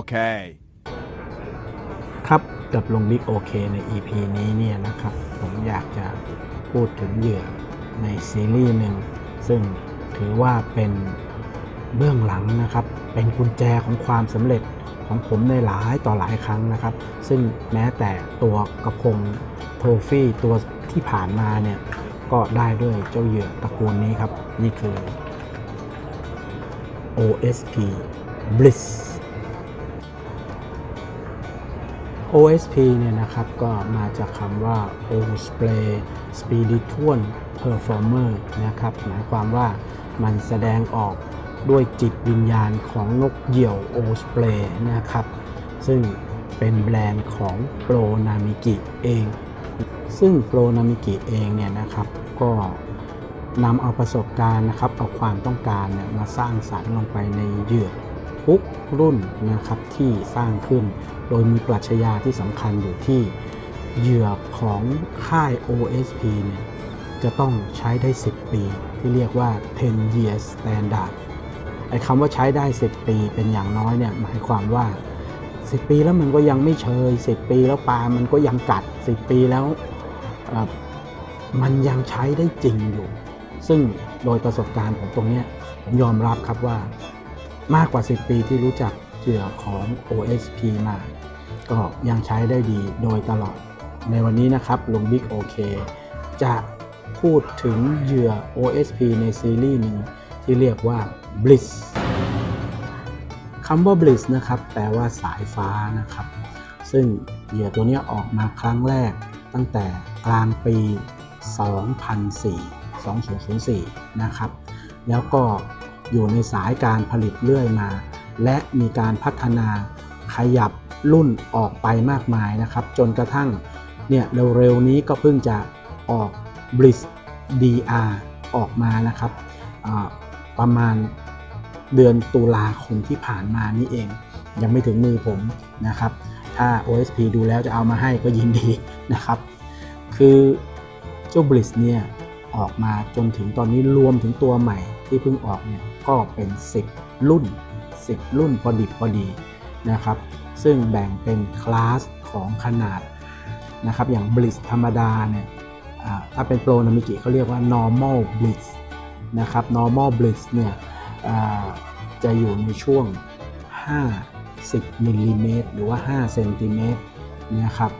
Okay. ครับกับลงบิ๊กโอเคใน EP นี้เนี่ยนะครับ ผมอยากจะพูดถึงเหยื่อในซีรีส์หนึ่ง ซึ่งถือว่าเป็นเบื้องหลังนะครับ เป็นกุญแจของความสำเร็จของผมในหลายต่อหลายครั้งนะครับ ซึ่งแม้แต่ตัวกระพงโทฟี่ตัวที่ผ่านมาเนี่ย ก็ได้ด้วยเจ้าเหยื่อตระกูลนี้ครับ นี่คือ OSP Bliss OSP เนี่ยนะครับก็มาจากคำว่า Osprey Spiritual Performer นะครับหมายความว่ามันแสดงออกด้วยจิตวิญญาณของนกเหยี่ยว Osprey นะครับ ซึ่งเป็นแบรนด์ของ Pro Namiki เอง ซึ่ง Pro Namiki เองเนี่ยนะครับก็นำเอาประสบการณ์นะครับเอาความต้องการเนี่ยมาสร้างสรรค์ลงไปในเหยื่อ ทุกรุ่นนะครับที่สร้างขึ้น โดยมีปรัชญาที่สำคัญอยู่ที่เหยื่อของค่าย OSP เนี่ยจะต้องใช้ได้ 10 ปี ที่เรียกว่า 10 years standard ไอ้คำว่าใช้ได้ 10 ปีเป็นอย่างน้อยเนี่ยหมายความว่า 10 ปีแล้วมันก็ยังไม่เชย 10 ปีแล้วปลามันก็ยังกัด 10 ปีแล้วมันยังใช้ได้จริงอยู่ ซึ่งโดยประสบการณ์ผมตรงนี้ผมยอมรับครับว่า มากกว่า 10 ปีที่รู้จักเหยื่อของ OSP มา ก็ยังใช้ได้ดีโดยตลอด ในวันนี้นะครับลุงบิ๊กโอเคจะพูดถึงเหยื่อ OSP ในซีรีส์หนึ่งที่เรียกว่า Bliss คำว่า Bliss นะครับ แปลว่าสายฟ้านะครับ ซึ่งเหยื่อตัวนี้ออกมาครั้งแรกตั้งแต่กลางปี 2004 2004 นะครับ แล้วก็ อยู่ในสายการผลิตเรื่อยมา และมีการพัฒนาขยับรุ่นออกไปมากมายนะครับ จนกระทั่งเนี่ยเร็วๆนี้ก็เพิ่งจะออก Bliss DR ออกมานะครับประมาณเดือนตุลาคมที่ผ่านมานี่เอง ยังไม่ถึงมือผมนะครับ ถ้า OSP ดูแล้วจะเอามาให้ก็ยินดีนะครับ คือเจ้า Bliss เนี่ยออกมาจนถึงตอนนี้รวมถึงตัวใหม่ที่เพิ่งออกเนี่ย ก็เป็น 10 รุ่น 10 รุ่นพอดิบพอดีนะครับ ซึ่งแบ่งเป็นคลาสของขนาดนะครับ อย่าง Bliss ธรรมดาเนี่ยถ้าเป็นโปรนามิกิเขาเรียกว่า normal Bliss นะครับ normal Bliss เนี่ยจะอยู่ในช่วง 50มิลลิเมตรหรือว่า5เซนติเมตรนะครับ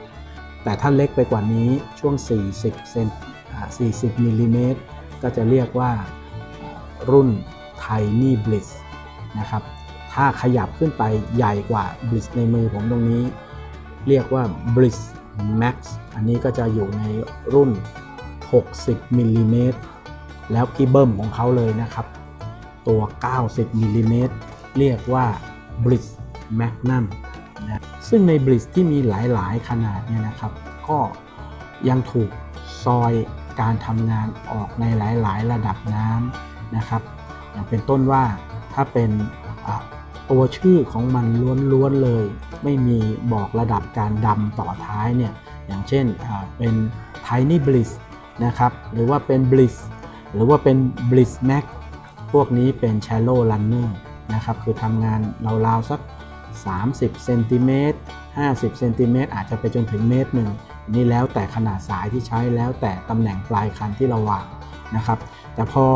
แต่ถ้าเล็กไปกว่านี้ช่วง 40เซนอ่า40มิลลิเมตรก็จะเรียกว่าอ่นารุ่น Tiny Bliss นะครับถ้าขยับขึ้นไปใหญ่กว่า Bliss ในมือผมตรงนี้ เรียกว่า Bliss Max อันนี้ก็จะอยู่ในรุ่น 60มิลลิเมตรแล้วพี่เบิ้มของเขาเลยนะครับ ตัว 90มิลลิเมตรเรียกว่า Bliss Magnum นะซึ่งใน Bliss ที่มีหลายๆ ขนาดเนี่ยนะครับ ก็ยังถูกซอยการทำงานออกในหลายๆ ระดับน้ำนะครับ เป็นต้นว่าถ้าเป็นตัวชื่อของมันล้วนๆเลย ไม่มีบอกระดับการดำต่อท้ายเนี่ยอย่างเช่นเป็น Tiny Bliss นะครับหรือว่าเป็น Bliss หรือว่าเป็น Bliss Max พวกนี้เป็น Shallow Runner นะครับคือทำงานราวๆสัก 30เซนติเมตร50เซนติเมตรอาจจะไปจนถึงเมตรหนึ่งนนี่แล้วแต่ขนาดสายที่ใช้แล้วแต่ตำแหน่งปลายคันที่เราวางนะครับแต่พอ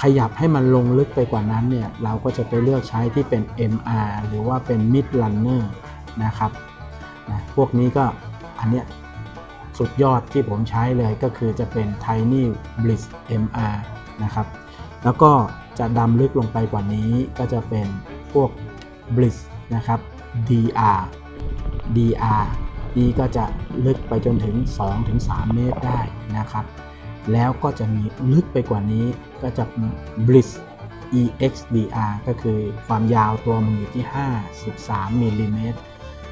ขยับให้มันลงลึกไปกว่านั้นเนี่ยเราก็จะไปเลือกใช้ที่เป็น MR หรือว่าเป็น Mid Runner นะครับนะพวกนี้ก็อันเนี้ยสุดยอดที่ผมใช้เลยก็คือจะเป็น Tiny Bliss MR นะครับแล้วก็จะดำลึกลงไปกว่านี้ก็จะเป็นพวก Bliss นะครับ DR DR นี่ก็จะลึกไปจนถึง 2-3 เมตรได้นะครับ แล้วก็จะมีลึกไปกว่านี้ก็จะ Bliss EXDR ก็คือความยาวตัวมันอยู่ที่ 53มิลลิเมตร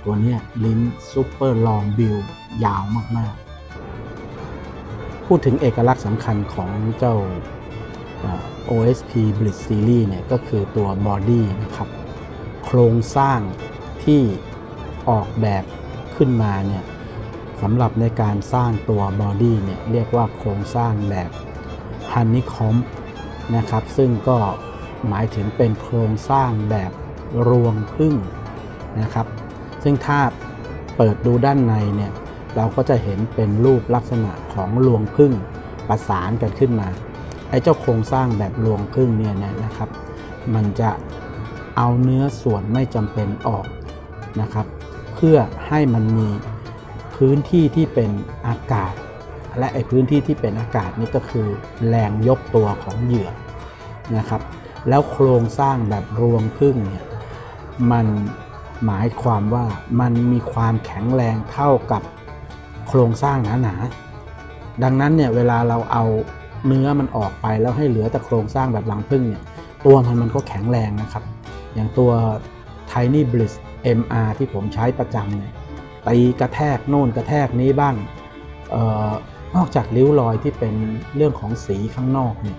ตัวนี้ลิ้นซูเปอร์ลองบิลยาวมาก ๆ พูดถึงเอกลักษณ์สำคัญของเจ้า OSP Bliss Series เนี่ยก็คือตัวบอดี้นะครับ โครงสร้างที่ออกแบบขึ้นมาเนี่ย สำหรับในการสร้างตัวบอดี้เนี่ยเรียกว่าโครงสร้างแบบ Honeycomb นะครับซึ่งก็หมายถึงเป็นโครงสร้างแบบรวงพึ่งนะครับ ซึ่งถ้าเปิดดูด้านในเนี่ยเราก็จะเห็นเป็นรูปลักษณะของรวงพึ่งประสานกันขึ้นมาไอ้เจ้าโครงสร้างแบบรวงพึ่งเนี่ยนะครับ มันจะเอาเนื้อส่วนไม่จำเป็นออกนะครับ เพื่อให้มันมี พื้นที่ที่เป็นอากาศ และไอพื้นที่ที่เป็นอากาศนี่ก็คือแรงยกตัวของเหยื่อนะครับ แล้วโครงสร้างแบบรวงพึ่งเนี่ยมันหมายความว่ามันมีความแข็งแรงเท่ากับโครงสร้างหนาๆดังนั้นเนี่ยเวลาเราเอาเนื้อมันออกไปแล้วให้เหลือแต่โครงสร้างแบบหลังพึ่งเนี่ยตัวมันมันก็แข็งแรงนะครับ อย่างตัว Tiny Bliss MR ที่ผมใช้ประจำเนี่ย ตีกระแทกโน่นกระแทกนี้บ้างออนอกจากริ้วรอยที่เป็นเรื่องของสีข้างนอกเนี่ย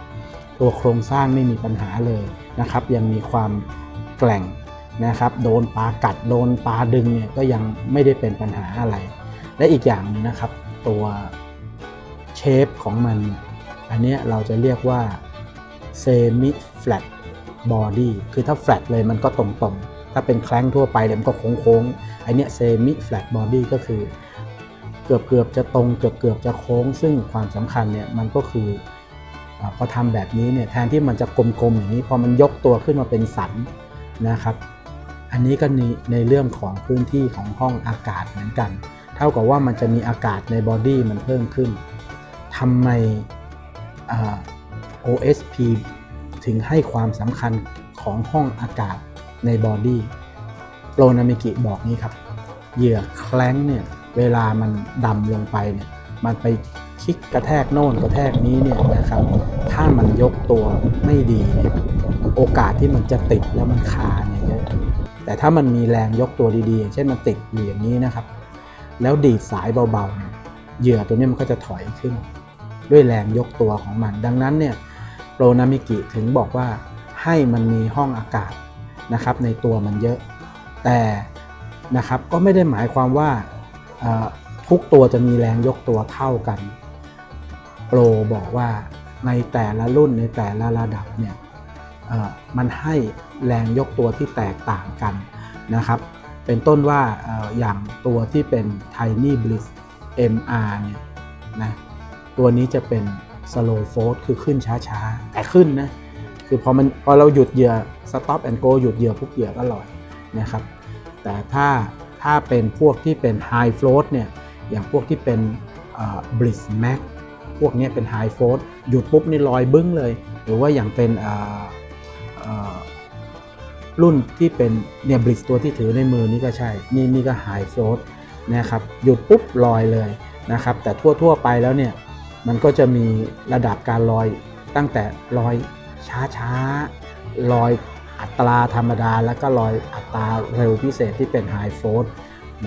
ตัวโครงสร้างไม่มีปัญหาเลยนะครับ ยังมีความแกร่งนะครับ โดนปลากัดโดนปลาดึงเนี่ยก็ยังไม่ได้เป็นปัญหาอะไร และอีกอย่างนึงนะครับ ตัวเชฟของมันเนี่ยอันนี้เราจะเรียกว่า semi flat body คือถ้า flat เลยมันก็ตรงๆ ถ้าเป็นแคล้งทั่วไปเลยมันก็โค้งๆไอเนี้ย semi flat body ก็คือ เกือบเกือบๆจะตรงเกือบเกือบๆจะโค้ง ซึ่งความสำคัญเนี่ยมันก็คือพอทำแบบนี้เนี่ยแทนที่มันจะกลมๆอย่างนี้พอมันยกตัวขึ้นมาเป็นสันนะครับ อันนี้ก็ในเรื่องของพื้นที่ของห้องอากาศเหมือนกัน เท่ากับว่ามันจะมีอากาศในบอดี้มันเพิ่มขึ้นทำไมอ OSP ถึงให้ความสำคัญของห้องอากาศ ในบอดี้โปรนามิกิบอกนี้ครับ เหยื่อแคล้งเนี่ยเวลามันดำลงไปเนี่ยมันไปคลิกกระแทกโน่นกระแทกนี้เนี่ยนะครับ ถ้ามันยกตัวไม่ดีเนี่ยโอกาสที่มันจะติดแล้วมันคาเนี่ยเยอะแต่ถ้ามันมีแรงยกตัวดีๆ เช่นมันติดอยู่อย่างนี้นะครับ แล้วดีดสายเบาๆเเหยื่อตัวนี้มันก็จะถอยขึ้น ด้วยแรงยกตัวของมัน ดังนั้นเนี่ยโปรนามิกิถึงบอกว่าให้มันมีห้องอากาศ นะครับในตัวมันเยอะ แต่นะครับก็ไม่ได้หมายความว่าทุกตัวจะมีแรงยกตัวเท่ากัน โปรบอกว่าในแต่ละรุ่นในแต่ละระดับเนี่ยมันให้แรงยกตัวที่แตกต่างกันนะครับ เป็นต้นว่าอย่างตัวที่เป็น Tiny Bliss MR เนี่ยนะตัวนี้จะเป็น slow float คือขึ้นช้าๆ แต่ขึ้นนะ คือพอมันพอเราหยุดเหยื่อ stop and go หยุดเหยื่อปุ๊บเหยื่อก็ลอยนะครับ แต่ถ้าถ้าเป็นพวกที่เป็น high float เนี่ยอย่างพวกที่เป็น bliss max พวกนี้เป็น high float หยุดปุ๊บนี่ลอยบึ้งเลย หรือว่าอย่างเป็นรุ่นที่เป็นเนี่ย bliss ตัวที่ถือในมือนี่ก็ใช่ นี่นี่ก็ high float นะครับ หยุดปุ๊บลอยเลยนะครับ แต่ทั่ว ๆ ไปแล้วเนี่ย มันก็จะมีระดับการลอยตั้งแต่ลอย ช้าๆลอยอัตราธรรมดา แล้วก็ลอยอัตราเร็วพิเศษที่เป็นไฮโฟร์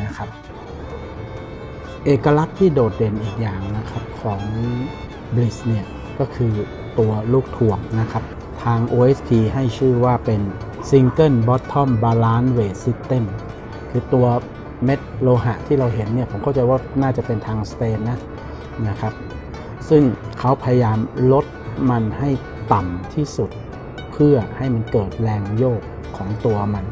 นะครับ เอกลักษณ์ที่โดดเด่นอีกอย่างนะครับของ b l i s เนี่ยก็คือตัวลูกถ่วงนะครับ ทาง OSP ให้ชื่อว่าเป็น Single Bottom Balance Weight System คือตัวเม็ดโลหะที่เราเห็นเนี่ยผมเข้าใจว่าน่าจะเป็นทางสเตนนะนะครับ ซึ่งเขาพยายามลดมันให้ ต่ำที่สุด เพื่อให้มันเกิดแรงโยกของตัวมัน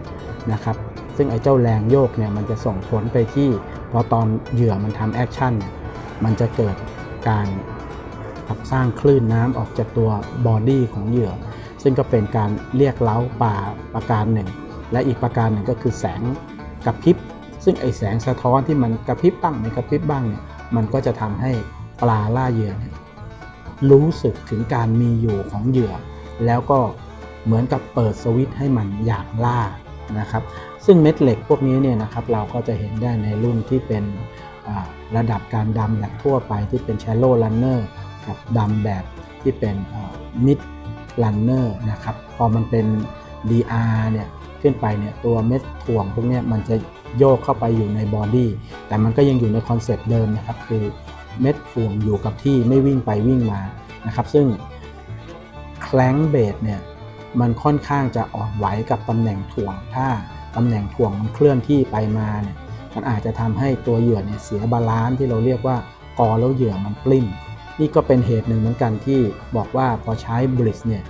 นะครับ ซึ่งไอ้เจ้าแรงโยกเนี่ยมันจะส่งผลไปที่พอตอนเหยื่อมันทำแอคชั่นเนี่ยมันจะเกิดการขับสร้างคลื่นน้ำออกจากตัวบอดี้ของเหยื่อ ซึ่งก็เป็นการเรียกเล้าปลาประการหนึ่ง และอีกประการหนึ่งก็คือแสงกระพริบ ซึ่งไอแสงสะท้อนที่มันกระพริบบ้างไม่กระพริบบ้างเนี่ยมันก็จะทำให้ปลาล่าเหยื่อเนี่ย รู้สึกถึงการมีอยู่ของเหยื่อ แล้วก็เหมือนกับเปิดสวิตช์ให้มันอยากล่านะครับ ซึ่งเม็ดเหล็กพวกนี้เนี่ยนะครับเราก็จะเห็นได้ในรุ่นที่เป็นระดับการดำแบบทั่วไปที่เป็น shallow runner กับดำแบบที่เป็น mid runner นะครับพอมันเป็น DR เนี่ยขึ้นไปเนี่ยตัวเม็ดถ่วงพวกนี้มันจะโยกเข้าไปอยู่ในบอดี้แต่มันก็ยังอยู่ในคอนเซปต์เดิมนะครับคือ เม็ดถ่วงอยู่กับที่ไม่วิ่งไปวิ่งมานะครับซึ่งแคลงเบสเนี่ยมันค่อนข้างจะอ่อนไหวกับตำแหน่งถ่วง ถ้าตำแหน่งถ่วงมันเคลื่อนที่ไปมาเนี่ยมันอาจจะทำให้ตัวเหยื่อเนี่ยเสียบาลานซ์ที่เราเรียกว่ากอแล้วเหยื่อมันปลิ้นนี่ก็เป็นเหตุหนึ่งเหมือนกันที่บอกว่าพอใช้บริสเนี่ย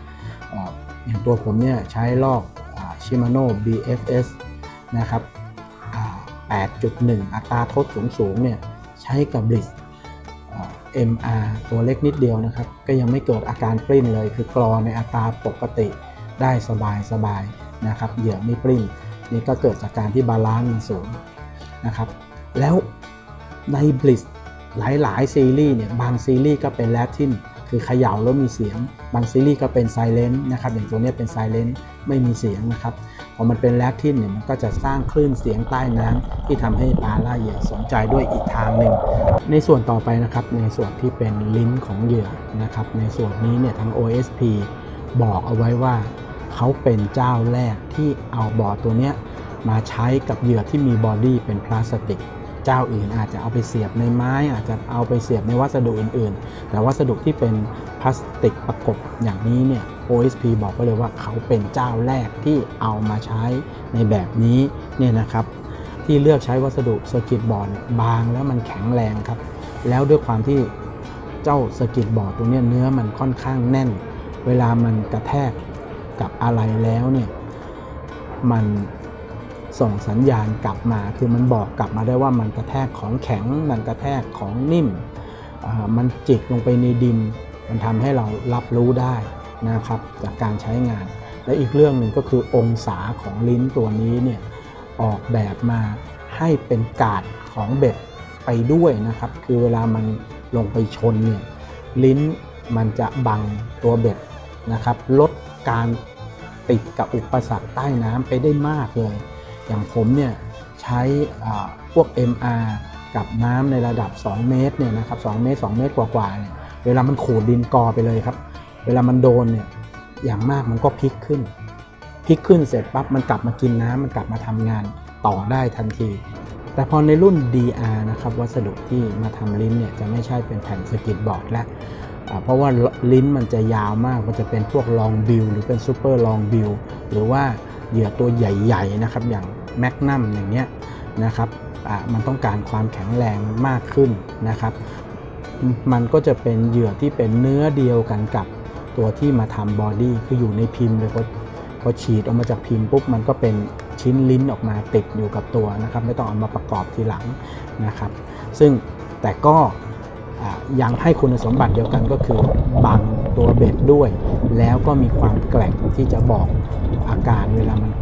ออย่างตัวผมเนี่ยใช้ลอกชิมาโน่ BFS นะครับ8.1 อัตราทดสูงๆเนี่ยใช้กับบลิส MR ตัวเล็กนิดเดียวนะครับ ก็ยังไม่เกิดอาการปริ้นเลย คือกรอในอัตราปกติได้สบายสบายๆนะครับ เหยื่อไม่ปริ้นนี่ก็เกิดจากการที่บาลานซ์มันสูงนะครับ แล้วในบลิสหลายๆซีรีส์เนี่ยบางซีรีส์ก็เป็นแลทินคือเขย่าแล้วมีเสียง บางซีรีส์ก็เป็นไซเลนต์นะครับอย่างตัวนี้เป็นไซเลนต์ไม่มีเสียงนะครับ พอมันเป็นแลทินเนี่ยมันก็จะสร้างคลื่นเสียงใต้น้ำที่ทำให้ปลาล่าเหยื่อสนใจด้วยอีกทางหนึ่ง ในส่วนต่อไปนะครับในส่วนที่เป็นลิ้นของเหยื่อนะครับในส่วนนี้เนี่ยทาง OSP บอกเอาไว้ว่าเขาเป็นเจ้าแรกที่เอาบอร์ดตัวเนี้ยมาใช้กับเหยื่อที่มีบอดี้เป็นพลาสติก เจ้าอื่นอาจจะเอาไปเสียบในไม้ อาจจะเอาไปเสียบในวัสดุอื่น ๆ แต่วัสดุที่เป็นพลาสติกประกบอย่างนี้เนี่ย OSP บอกไว้เลยว่าเขาเป็นเจ้าแรกที่เอามาใช้ในแบบนี้เนี่ยนะครับที่เลือกใช้วัสดุเซอร์กิตบอร์ดเนี่ยบางแล้วมันแข็งแรงครับ แล้วด้วยความที่เจ้าเซอร์กิตบอร์ดตัวเนี้ยเนื้อมันค่อนข้างแน่น เวลามันกระแทกกับอะไรแล้วเนี่ยมันส่งสัญญาณกลับมา คือมันบอกกลับมาได้ว่ามันกระแทกของแข็ง มันกระแทกของนิ่ม มันจิกลงไปในดิน มันทำให้เรารับรู้ได้ นะครับจากการใช้งาน และอีกเรื่องหนึ่งก็คือองศาของลิ้นตัวนี้เนี่ยออกแบบมาให้เป็นกาดของเบ็ดไปด้วยนะครับ คือเวลามันลงไปชนเนี่ยลิ้นมันจะบังตัวเบ็ดนะครับ ลดการติดกับอุปสรรคใต้น้ำไปได้มากเลย อย่างผมเนี่ยใช้อ่าพวก MR กับน้ำในระดับ 2 เมตรเนี่ยนะครับ2เมตร 2 เมตรกว่าๆเนี่ยเวลามันขูดดินกอไปเลยครับ เวลามันโดนเนี่ยอย่างมากมันก็พลิกขึ้นพลิกขึ้นเสร็จปั๊บมันกลับมากินน้ำมันกลับมาทำงานต่อได้ทันที แต่พอในรุ่น DR นะครับวัสดุที่มาทำลิ้นเนี่ยจะไม่ใช่เป็นแผ่นสกิตบอร์ดและอ่าเพราะว่าลิ้นมันจะยาวมาก มันจะเป็นพวกลองบิลหรือเป็นซูเปอร์ลองบิลหรือว่าเหยื่อตัวใหญ่ๆนะครับอย่างแมกนัมอย่างเงี้ยนะครับมันต้องการความแข็งแรงมากขึ้นนะครับ มันก็จะเป็นเหยื่อที่เป็นเนื้อเดียวกันกับ ตัวที่มาทำบอดี้คืออยู่ในพิมพ์เลยพอพอฉีดออกมาจากพิมพ์ปุ๊บมันก็เป็นชิ้นลิ้นออกมาติดอยู่กับตัวนะครับ ไม่ต้องเอามาประกอบทีหลังนะครับ ซึ่งแต่ก็ยังให้คุณสมบัติเดียวกันก็คือบังตัวเบ็ดด้วย แล้วก็มีความแกร่งที่จะบอกอาการเวลามัน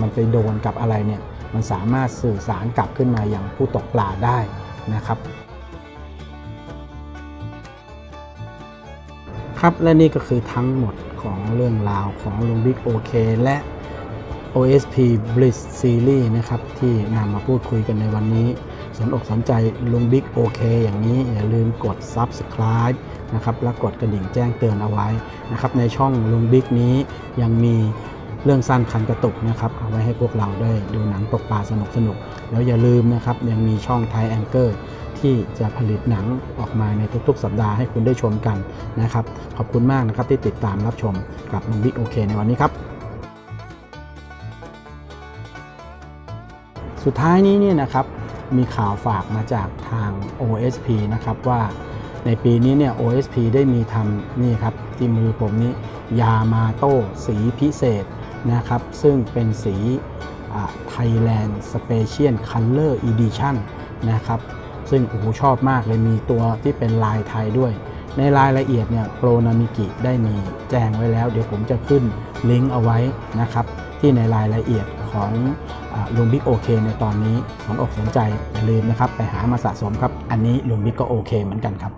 มันไปโดนกับอะไรเนี่ยมันสามารถสื่อสารกลับขึ้นมาอย่างผู้ตกปลาได้นะครับ ครับและนี่ก็คือทั้งหมดของเรื่องราวของลุงบิ๊กโอเคและ OSP Bliss Series นะครับ ที่นำมาพูดคุยกันในวันนี้สนอกสนใจลุงบิ๊กโอเคอย่างนี้ อย่าลืมกด Subscribe นะครับ และกดกระดิ่งแจ้งเตือนเอาไว้นะครับ ในช่องลุงบิ๊กนี้ยังมีเรื่องสั้นคันกระตุกนะครับ เอาไว้ให้พวกเราได้ดูหนังตกปลาสนุกสนุกๆแล้วอย่าลืมนะครับ ยังมีช่อง Thai Anchor ที่จะผลิตหนังออกมาในทุกๆ สัปดาห์ให้คุณได้ชมกันนะครับ ขอบคุณมากนะครับที่ติดตามรับชมกับลุงบิ๊กโอเคในวันนี้ครับ สุดท้ายนี้เนี่ยนะครับมีข่าวฝากมาจากทาง OSP นะครับว่าในปีนี้เนี่ย OSP ได้มีทำนี่ครับที่มือผมนี้ยามาโต้สีพิเศษนะครับ ซึ่งเป็นสี Thailand Special Color Edition นะครับ ซึ่งโอ้โหชอบมากเลยมีตัวที่เป็นลายไทยด้วย ในรายละเอียดเนี่ยโปรนามิกิได้มีแจ้งไว้แล้ว เดี๋ยวผมจะขึ้นลิงก์เอาไว้นะครับ ที่ในรายละเอียดของลุงบิ๊กโอเคในตอนนี้สนอกสนใจอย่าลืมนะครับ ไปหามาสะสมครับ อันนี้ลุงบิ๊กก็โอเคเหมือนกันครับ